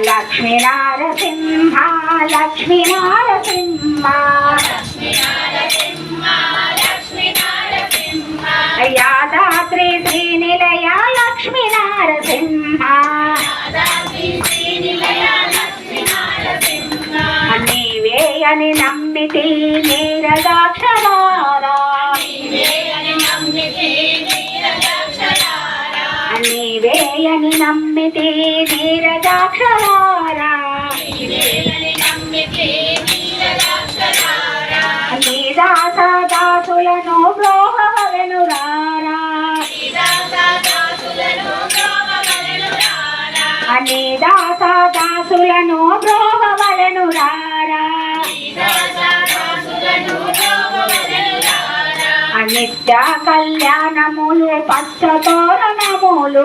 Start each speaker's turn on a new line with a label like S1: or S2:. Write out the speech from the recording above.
S1: లక్ష్మీ నారసింహ లక్ష్మీ నారసింహ యాదాత్రి శ్రీ నిలయ లక్ష్మీ నారసింహ నీవే అని నమ్మితి నీరదాక్షరారా నీవే అని నమ్మితే నీరదాక్షరారా నీ దాస దాసులను బ్రోహవలను రారా అనే దాస దాసులను బ్రోహవలను రారా నిత్య కళ్యాణములు పచ్చ తోరణములు